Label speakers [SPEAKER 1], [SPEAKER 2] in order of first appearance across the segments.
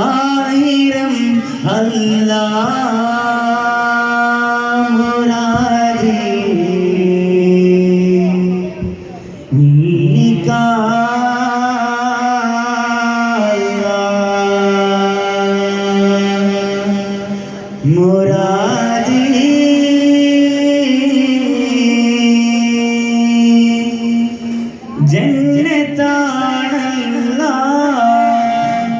[SPEAKER 1] ആയിരം അല്ലാ മുരാരി മുരാരി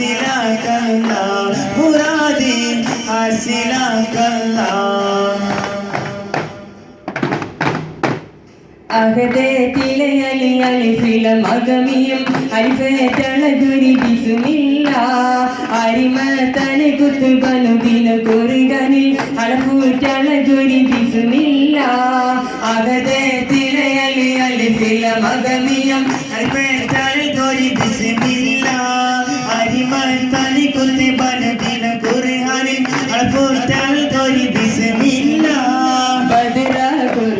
[SPEAKER 1] ഹസിലാക്കല്ല മുരാരി ഹസിലാക്കല്ല
[SPEAKER 2] അകതെ തിലയലി അലിഫില മകമിയും അലിഫേറ്റളകുരി ബിസുമില്ല അരിമ തനി കുത്തു ബനുദിന കുറുകനിൽ അളഫൂറ്റളകുരി ബിസുമില്ല
[SPEAKER 1] അകതെ തിരയലി അലിഫില മകമിയം അൽപേറ്റാൽ ഗോരി ബിസ്മില്ല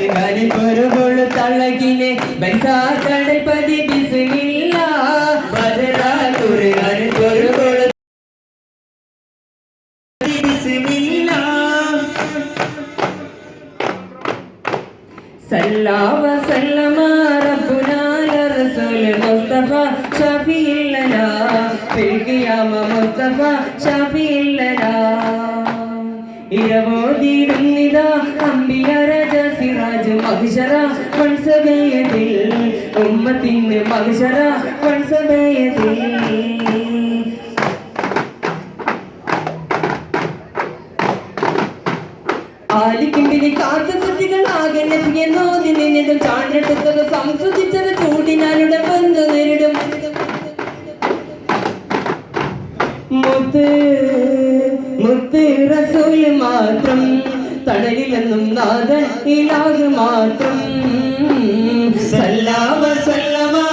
[SPEAKER 2] கனி பொருள்
[SPEAKER 1] தள்ளகினே
[SPEAKER 2] பைசா கடைப்பதி பிசுமில்லா பதரா துரு கனி பொருள் சல்லா வசல்லமா ரப்புனால ரசூல் முஸ்தபா ஷாஃபி இல்லனா ஃபில் கியாம முஸ்தபா മഹിഷറ വൻസഭയതിൽ ഉമ്മത്തിന് മഹിഷറ വൻസഭയതിൽ ആലിക്കിമ്പിനി കാത്ത സൃഷ്ടികൾ ആകെ നഫിയെന്നോതി നിന്നിടും ചാണ്ടെടുത്തത് സംസ്കൃതിച്ചത് ചൂടിനാരുടെ നേരിടും. മുത്ത് മുത്ത് റസൂൽ മാത്രം തണലിലെന്നും നാഥൻ ഇലാകു മാത്രം. സല്ലാവ